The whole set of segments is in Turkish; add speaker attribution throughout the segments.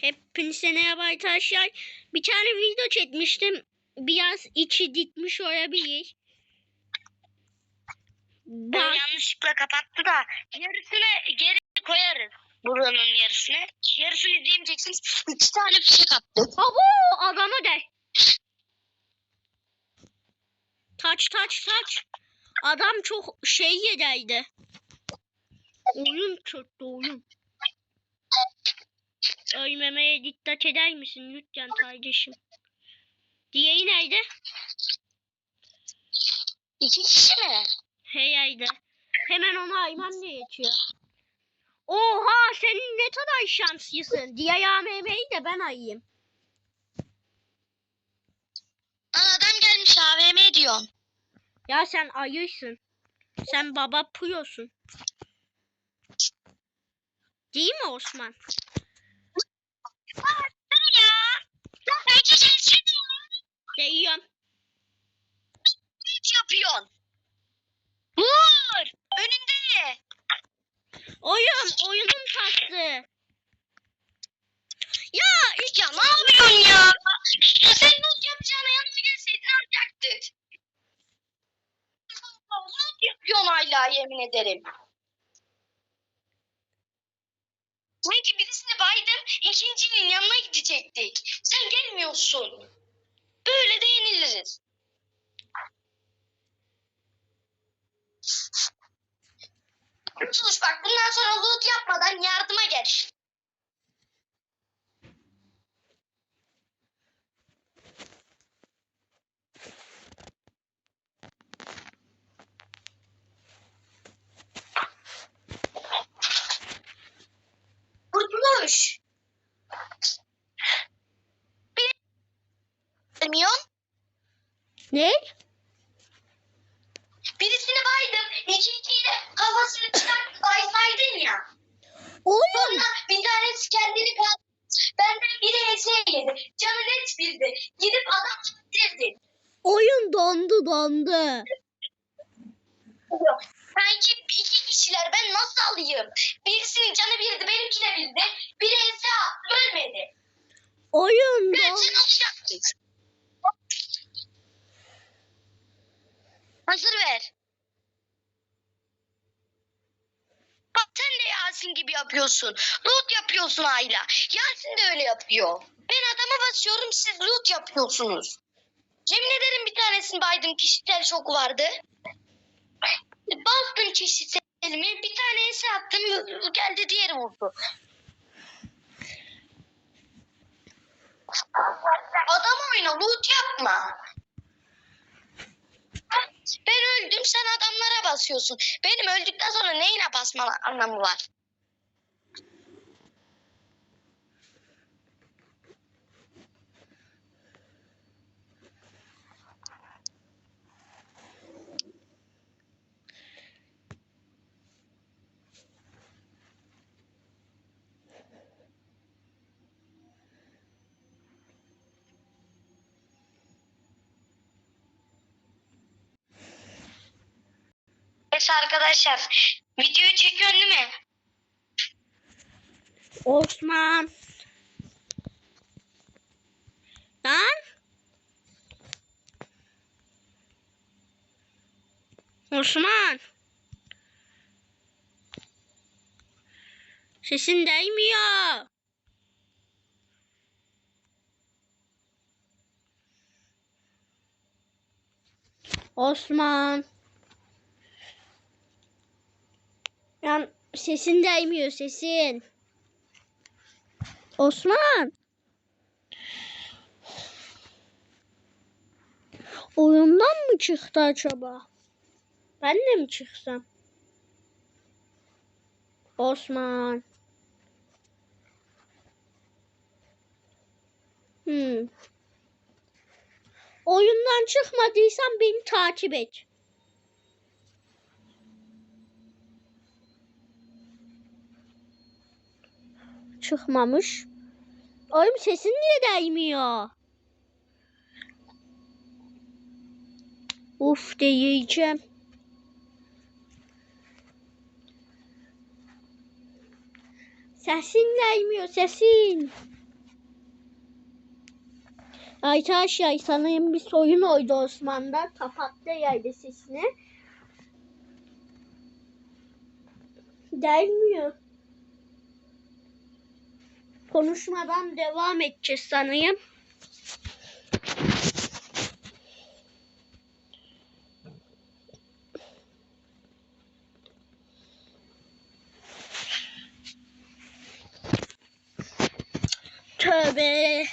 Speaker 1: Hepinize merhaba arkadaşlar. Bir tane video çekmiştim. Biraz içi dikmiş olabilir.
Speaker 2: Ben
Speaker 1: Bak,
Speaker 2: yanlışlıkla kapattı da yarısını geri koyarız. Buranın yarısını. Yarısını izleyemeyeceksiniz. İki tane fişek attık.
Speaker 1: Abo adamı de. Taç taç taç. Adam çok şey yedeydi. Oyun çöktü oyun. Ölmemeye dikkat eder misin lütfen kardeşim? Diğeri nerede?
Speaker 2: İki kişi mi?
Speaker 1: Heyaydı. Hemen onu hayvan diye geçiyor. Oha senin ne kadar şanslısın. Diğer AMM'yi de ben ayayım.
Speaker 2: Aa, adam gelmiş AVM diyorsun.
Speaker 1: Ya sen ayırsın. Sen baba puyosun. Değil mi Osman?
Speaker 2: Aa, ya. Ya sen iki kişi
Speaker 1: Değiyorum.
Speaker 2: yapıyorsun. Vur. Önünde.
Speaker 1: Oyun, oyunum kastı. Ya
Speaker 2: Ya ne yapıyorsun ya? ya sen not yapacağına yanıma gelseydin alacaktık. Not yapıyorsun hala yemin ederim. Sanki birisini baydım, ikincinin yanına gidecektik. Sen gelmiyorsun. Böyle de yeniliriz. Sus bak bundan sonra loot yapmadan yardıma gel. Kurtuluş. Bilmiyorum.
Speaker 1: ne?
Speaker 2: Birisini baydım. İkinciyi de kafasını çıkartıp baysaydın ya.
Speaker 1: Oyun.
Speaker 2: Sonra bir tanesi kendini kaldı. Benden biri hese yedi. Canı net bildi. Gidip adam öldürdü.
Speaker 1: Oyun dondu dondu.
Speaker 2: Sanki iki kişiler ben alayım? Birisinin canı birdi benimki de bildi. Biri attı ölmedi.
Speaker 1: Oyun dondu.
Speaker 2: sen olacaktın. Hazır ver. Bak sen de Yasin gibi yapıyorsun. Loot yapıyorsun Ayla. Yasin de öyle yapıyor. Ben adama basıyorum siz loot yapıyorsunuz. Yemin ederim bir tanesini baydım kişisel şoku vardı. Bastım kişiselimi bir tanesi attım geldi diğeri vurdu. Adam oyna loot yapma. Ben öldüm sen adamlara basıyorsun. Benim öldükten sonra neyine basma anlamı var? Evet arkadaşlar videoyu çekiyorsun değil mi?
Speaker 1: Osman. Lan. Osman. Sesin değmiyor. Osman. Yani sesin değmiyor sesin. Osman. Oyundan mı çıktı acaba? Ben de mi çıksam? Osman. Hmm. Oyundan çıkmadıysan beni takip et. Çıkmamış. Oğlum sesin niye değmiyor? Uf diyeceğim. Sesin değmiyor sesin. Arkadaşlar sanırım bir soyun oydu Osman'da. Kapattı yaydı sesini. Gelmiyor. Konuşmadan devam edeceğiz sanırım. Tövbe.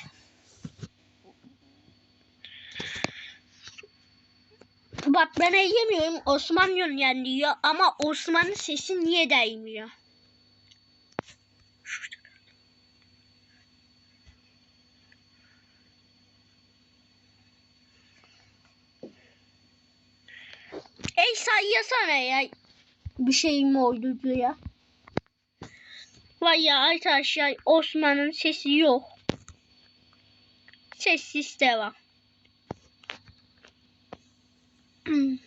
Speaker 1: Bak ben eğlemiyorum. Osman yön diyor ama Osman'ın sesi niye değmiyor? Ey sayasana ya. Bir şey mi oldu diyor. Vay ya arkadaşlar Osman'ın sesi yok. Sessiz devam.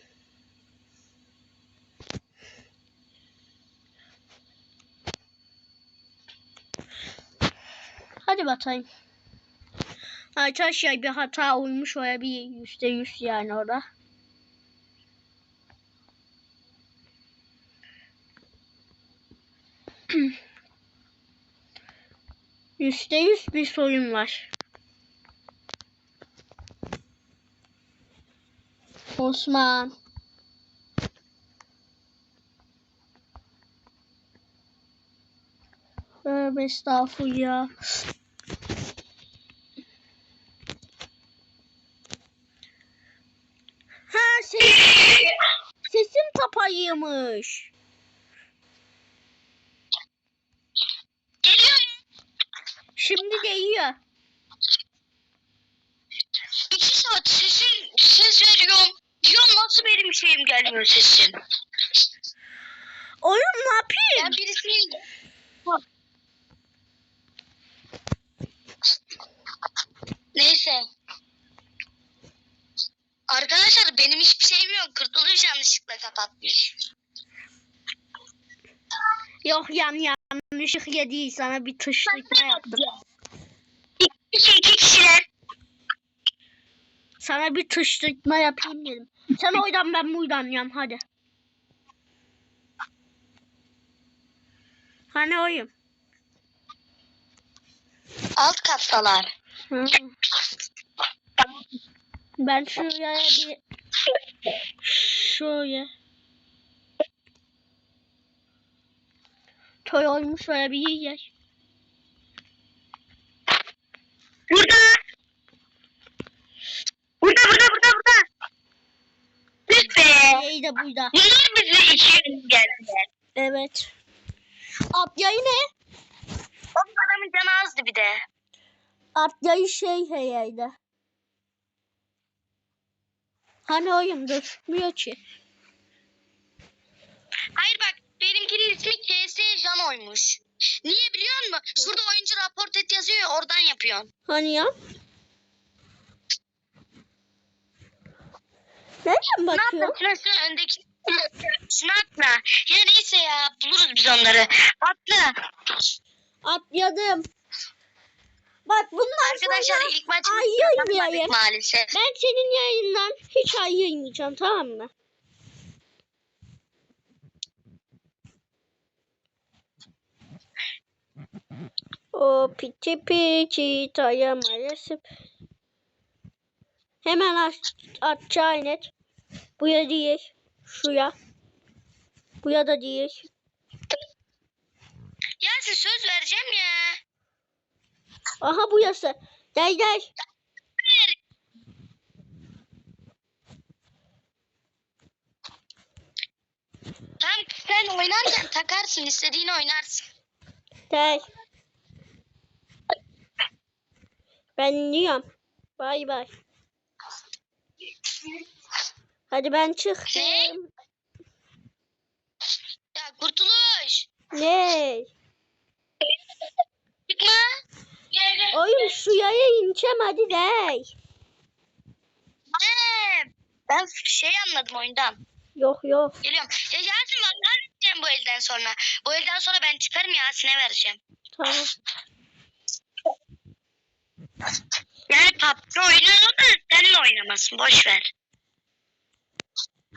Speaker 1: Hadi bakayım. Arkadaşlar bir hata olmuş olabilir. Yüzde yüz yani orada. Yüzde yüz bir sorun var. Osman. Tövbe estağfurullah. Ha ses, sesim tapayıymış.
Speaker 2: Geliyor.
Speaker 1: Şimdi değiyor.
Speaker 2: İki saat sesin ses veriyorum. Diyorum nasıl benim şeyim gelmiyor sesim.
Speaker 1: Oğlum ne yapayım?
Speaker 2: Ben birisinin... Neyse. Arkadaşlar benim hiçbir şeyim yok. Kurtuluş yanlışlıkla kapatmış.
Speaker 1: Yok yan yanlışlıkla değil sana bir tışlıkma yaptım.
Speaker 2: İki iki kişiler.
Speaker 1: Sana bir tışlıkma yapayım dedim. Sen oydan ben buradan yan hadi. Hani oyum?
Speaker 2: Alt kattalar.
Speaker 1: Hı. Ben şuraya bir şöyle toy olmuş şöyle bir yer.
Speaker 2: Burada. Burada, burada, burada, burada.
Speaker 1: Da burada.
Speaker 2: Bunlar bizi içeri geldiler.
Speaker 1: Evet. At yayı ne?
Speaker 2: O adamın canı azdı bir de.
Speaker 1: At yayı şey heyeydi. Hani oyun durmuyor ki.
Speaker 2: Hayır bak benimkinin ismi KS Jano'ymuş. Niye biliyor musun? Şurada oyuncu raport et yazıyor ya oradan yapıyorsun.
Speaker 1: Hani ya? Nereden
Speaker 2: Ne
Speaker 1: bakıyor?
Speaker 2: yaptın? Şuna, şuna öndeki. Şunu atma. Ya neyse ya buluruz biz onları. Atla.
Speaker 1: Atladım. Bak bundan
Speaker 2: Arkadaşlar
Speaker 1: sonra
Speaker 2: ilk maçımızı kazanamadık maalesef.
Speaker 1: Ben senin yayından hiç ayırmayacağım tamam mı? O piti piti taya maalesef. Hemen aç, aşağı inet. Buya değil. Şuya. Buya da değil.
Speaker 2: Ya size söz vereceğim ya.
Speaker 1: Aha buyası. Gel gel.
Speaker 2: Tam sen oynarken takarsın istediğini oynarsın.
Speaker 1: Gel. Ben diyorum. Bay bay. Hadi ben çıktım.
Speaker 2: Ne? Ya kurtuluş.
Speaker 1: Ne?
Speaker 2: Çıkma.
Speaker 1: Oyun şu yaya ineceğim hadi de.
Speaker 2: Ee, ben şey anladım oyundan.
Speaker 1: Yok yok.
Speaker 2: Geliyorum. Ya Yasin ben ne vereceğim bu elden sonra? Bu elden sonra ben çıkarım Yasin'e vereceğim.
Speaker 1: Tamam.
Speaker 2: Yani PUBG oynuyor da seninle oynamasın. Boş ver.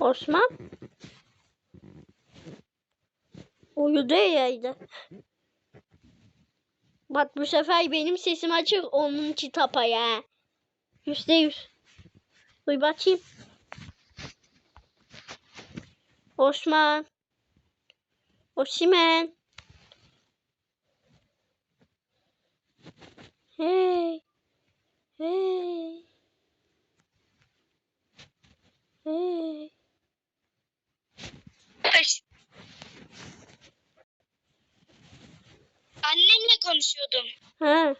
Speaker 1: Osman. Uyudu yaydı. Bak bu sefer benim sesim açık onun için tapa ya. Yüzde yüz. Duy bakayım. Osman. Osimen. Hey.
Speaker 2: Konuşuyordum.
Speaker 1: Ha.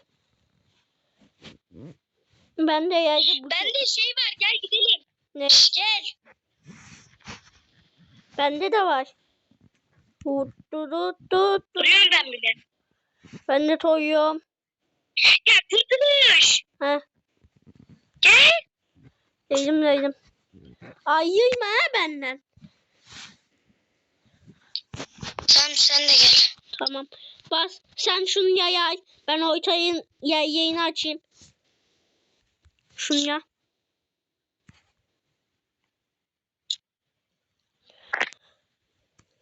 Speaker 1: Ben de yaydı bu.
Speaker 2: Bende şey var gel gidelim.
Speaker 1: Ne?
Speaker 2: Gel.
Speaker 1: Bende de var. Tut tut tut tut.
Speaker 2: Duruyorum ben bile.
Speaker 1: Ben de toyuyorum.
Speaker 2: Ya kurtuluş.
Speaker 1: Ha.
Speaker 2: Gel.
Speaker 1: Değilim değilim. Ayıyma ha benden.
Speaker 2: Tamam sen de gel.
Speaker 1: Tamam. Bas sen şunu yay. Ben ortayın yay yayını açayım. Şunu ya.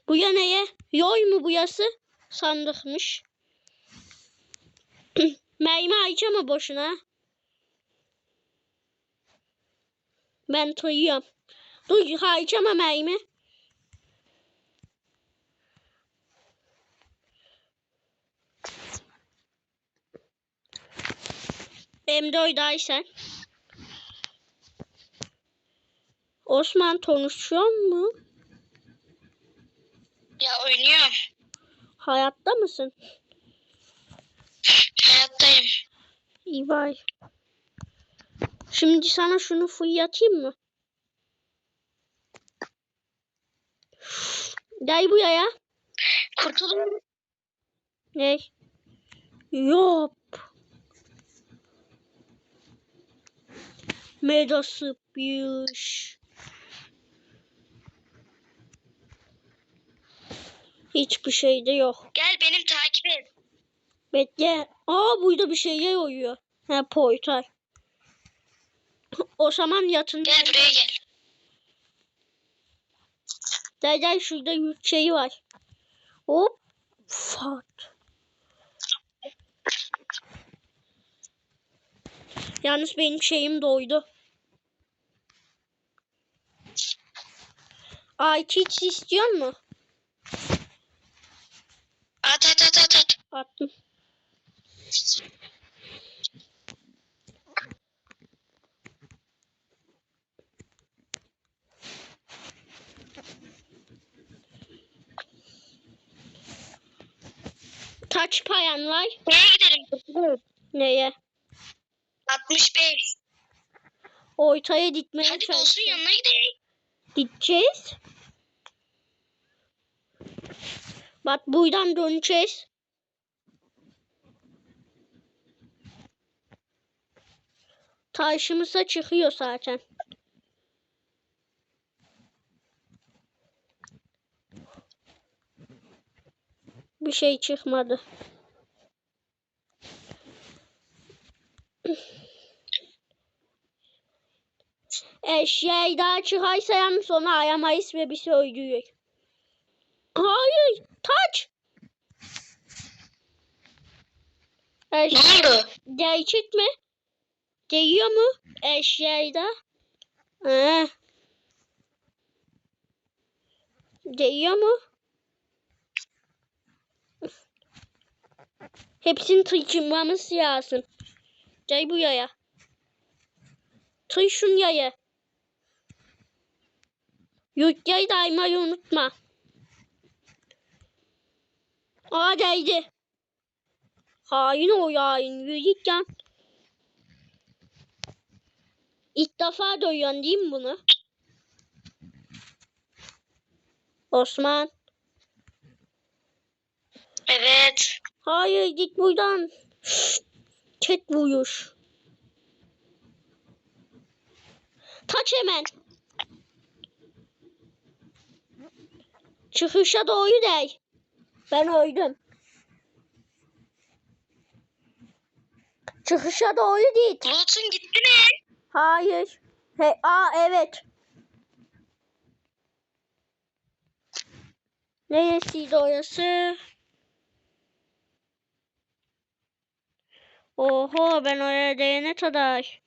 Speaker 1: Bu ya neye? Yoy mu bu yası? Sandıkmış. Mermi harcama boşuna. Ben toyuyorum. Dur harcama mermi. M4'daysen. Osman konuşuyor mu?
Speaker 2: Ya oynuyorum.
Speaker 1: Hayatta mısın?
Speaker 2: Hayattayım.
Speaker 1: İyi bay. Şimdi sana şunu fırlatayım mı? Gel buraya.
Speaker 2: Kurtuluş.
Speaker 1: Ne? Yok. Mega sıpmış. Hiçbir şey de yok.
Speaker 2: Gel benim takip et.
Speaker 1: Bekle. Aa burada bir şeyler uyuyor. Ha portal. O zaman yatın.
Speaker 2: Gel buraya gel.
Speaker 1: Gel gel şurada yük şeyi var. Hop. Fat. Yalnız benim şeyim doydu. Ayçiç istiyor mu?
Speaker 2: At at at at at.
Speaker 1: Attım. Kaç payan var?
Speaker 2: Neye gidelim?
Speaker 1: Neye?
Speaker 2: 65.
Speaker 1: Ortaya dikmeye
Speaker 2: Hadi
Speaker 1: çalış-
Speaker 2: olsun yanına gidelim.
Speaker 1: Gideceğiz. Bak buradan döneceğiz. Karşımıza çıkıyor zaten. Bir şey çıkmadı. Eşeği daha çıkarsa yalnız sonra ayamayız ve bir şey öldürür. Hayır, taç. Eş,
Speaker 2: Ne oldu?
Speaker 1: gerçek mi? Değiyor mu? Eşeği de. Ha. Değiyor mu? Hepsini tıkınmamız lazım. Gel buraya. Tıy şun yaya. Yurtlayı daymayı unutma. Aa değdi. Hain o hain. Yürü git lan. İlk defa duyuyorsun değil mi bunu? Osman.
Speaker 2: Evet.
Speaker 1: Hayır git buradan. Ket vuruş. Kaç hemen. Çıkışa doğru dey. Ben öldüm. Çıkışa doğru değil.
Speaker 2: Loot'un gitti mi?
Speaker 1: Hayır. He, aa evet. Neresiydi orası? Oho ben oraya değene kadar.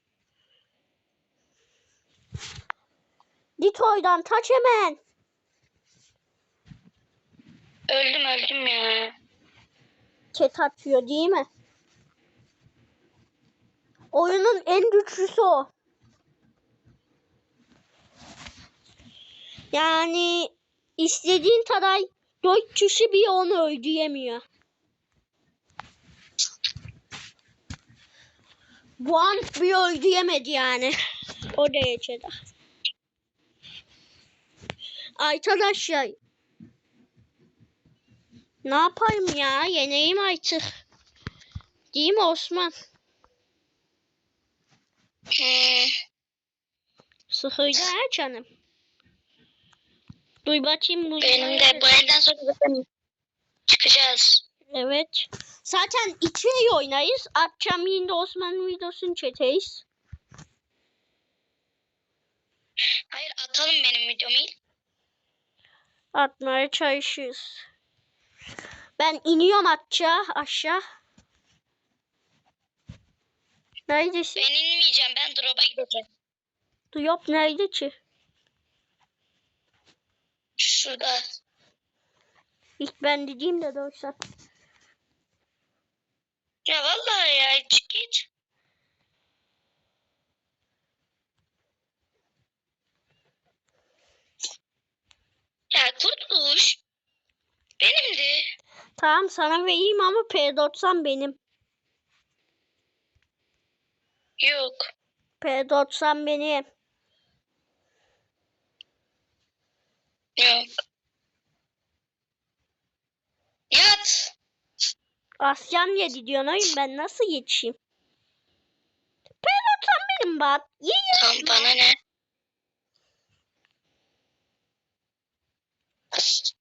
Speaker 1: Git oradan taç hemen.
Speaker 2: Öldüm öldüm ya.
Speaker 1: Ket atıyor değil mi? Oyunun en güçlüsü o. Yani istediğin kadar dört kişi bir onu öldüremiyor. Bu an bir öldüremedi yani. O derecede. Arkadaşlar ne yapayım ya? Yeneyim artık. Değil mi Osman? Sıkıydı ha canım. Duy bakayım bu.
Speaker 2: Benim de bu elden sonra zaten çıkacağız.
Speaker 1: Evet. Zaten içeri oynayız. Akşam yine Osman'ın videosunu çekeyiz.
Speaker 2: Hayır atalım benim videomu.
Speaker 1: Atmaya çalışırız. Ben iniyorum aşağı. aşağı. Neredesin?
Speaker 2: Ben inmeyeceğim. Ben drop'a gideceğim.
Speaker 1: Duyop nerede ki?
Speaker 2: Şurada.
Speaker 1: İlk ben dediğim de doğrusu.
Speaker 2: Ya vallahi ya çık git. Ya kurtuluş. Benimdi.
Speaker 1: Tamam sana vereyim ama P90 benim.
Speaker 2: Yok.
Speaker 1: P90 benim.
Speaker 2: Yok. Yat.
Speaker 1: Asyan yedi diyorsun oyun ben nasıl geçeyim? P90 benim bak. Yiyin.
Speaker 2: Tam bana ne? AVM.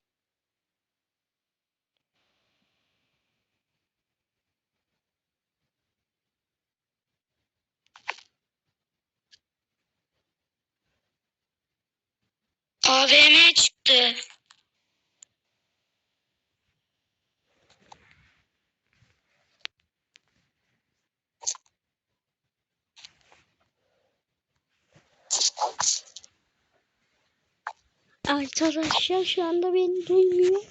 Speaker 2: AVM çıktı.
Speaker 1: Arkadaşlar şu anda beni duymuyor.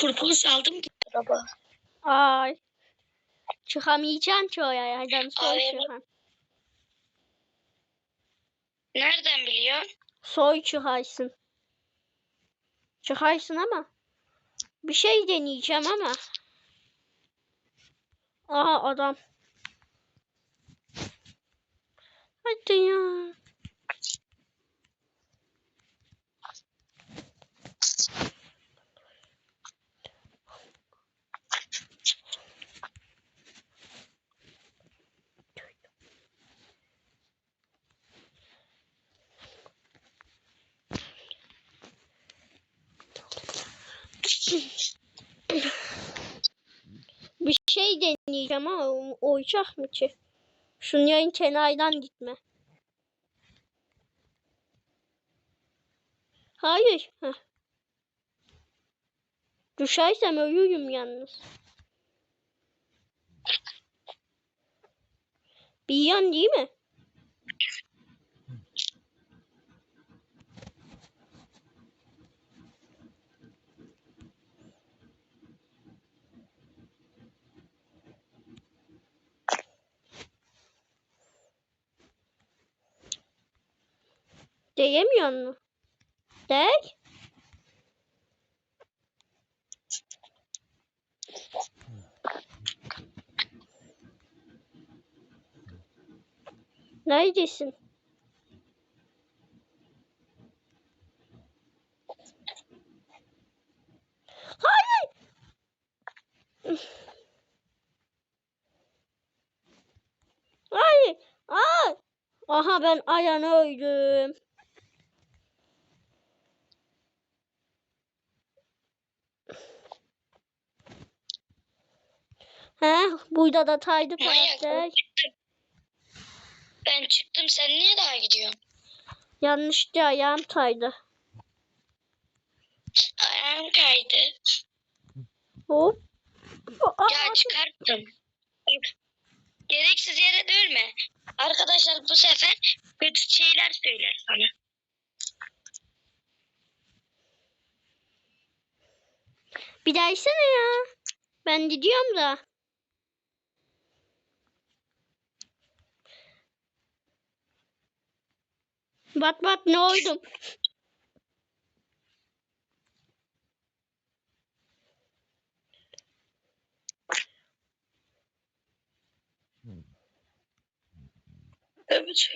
Speaker 2: Kurtuluş aldım ki araba.
Speaker 1: Ay. Çıkamayacaksın ki oraya yerden soy
Speaker 2: Ay,
Speaker 1: çıkan.
Speaker 2: Nereden biliyorsun?
Speaker 1: Soy çıkarsın. Çıkarsın ama. Bir şey deneyeceğim ama. Aha adam. Hadi ya. Bir şey deneyeceğim ama o- oyacak mı ki? Şunun yayın kenardan gitme. Hayır. Heh. Düşersem ölürüm yalnız. Bir yan değil mi? Değemiyor mu? Değ. Neredesin? Hayır. Hayır. Aa! Aha ben ayağını öldüm. He, burada da taydı karakter.
Speaker 2: Ben çıktım. Sen niye daha gidiyorsun?
Speaker 1: Yanlıştı ayağım taydı.
Speaker 2: Ayağım kaydı.
Speaker 1: Hop. Aa,
Speaker 2: Ya çıkarttım. Gereksiz yere dövme. Arkadaşlar bu sefer kötü şeyler söyler sana.
Speaker 1: bir daha içsene ya. Ben gidiyorum da. Bak bak ne oydum.
Speaker 2: Evet.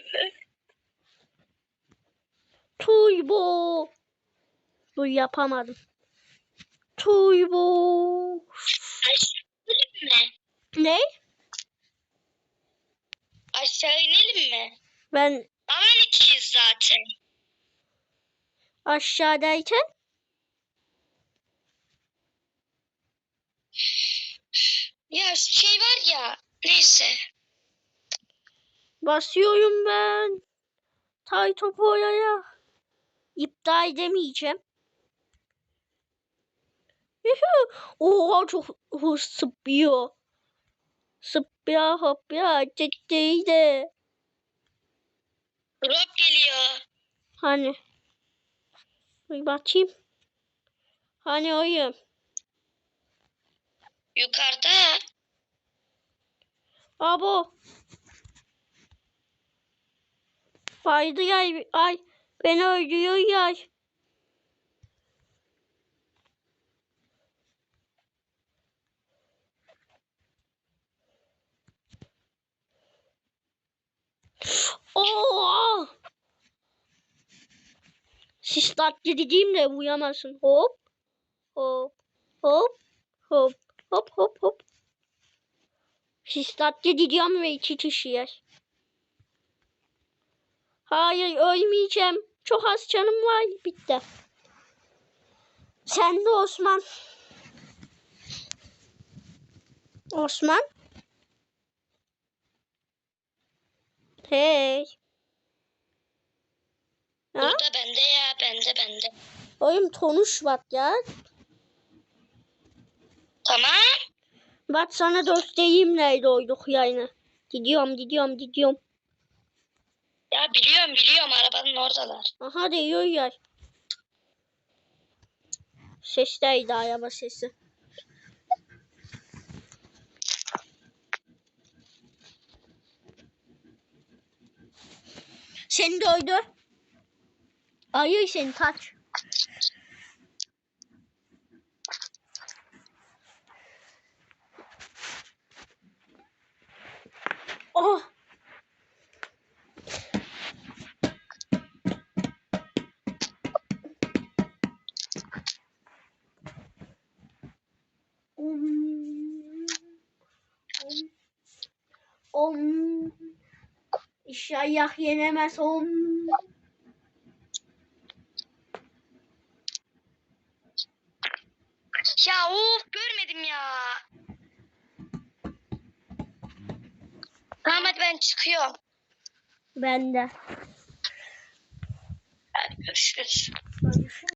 Speaker 1: Tuybo. Bu yapamadım. Tuybo.
Speaker 2: Aşağı inelim mi?
Speaker 1: Ne?
Speaker 2: Aşağı inelim mi?
Speaker 1: Ben
Speaker 2: Aman ikiyiz zaten.
Speaker 1: aşağıdayken
Speaker 2: Ya şey var ya. Neyse.
Speaker 1: basıyorum ben. Tay topu oraya. İptal edemeyeceğim. Oha çok hız sıplıyor. Sıplıyor hopluyor. Ciddiydi.
Speaker 2: Drop geliyor.
Speaker 1: Hani. Bir bakayım. Hani oyum.
Speaker 2: Yukarıda.
Speaker 1: Abo. Faydı yay. Ay. Beni öldürüyor yay. Oo! Siz tatlı dediğimle uyamazsın. Hop. Hop. Hop. Hop. Hop hop hop. Siz tatlı dediğim ve iki. Hayır ölmeyeceğim. Çok az canım var. Bitti. Sen de Osman. Osman. Hey. Ha?
Speaker 2: Burada bende ya. Bende bende.
Speaker 1: Oyun konuş bak ya.
Speaker 2: Tamam.
Speaker 1: Bak sana göstereyim nerede oyduk yani. Gidiyorum gidiyorum gidiyorum.
Speaker 2: Ya biliyorum biliyorum. Arabanın oradalar.
Speaker 1: Aha diyor ya. Sesteydi araba sesi. Seni doydu. Ayı seni kaç. İnşallah yenemez. Om.
Speaker 2: Ya of görmedim ya. Hadi ben çıkıyorum.
Speaker 1: Ben de.
Speaker 2: Hadi görüşürüz.
Speaker 1: Görüşürüz.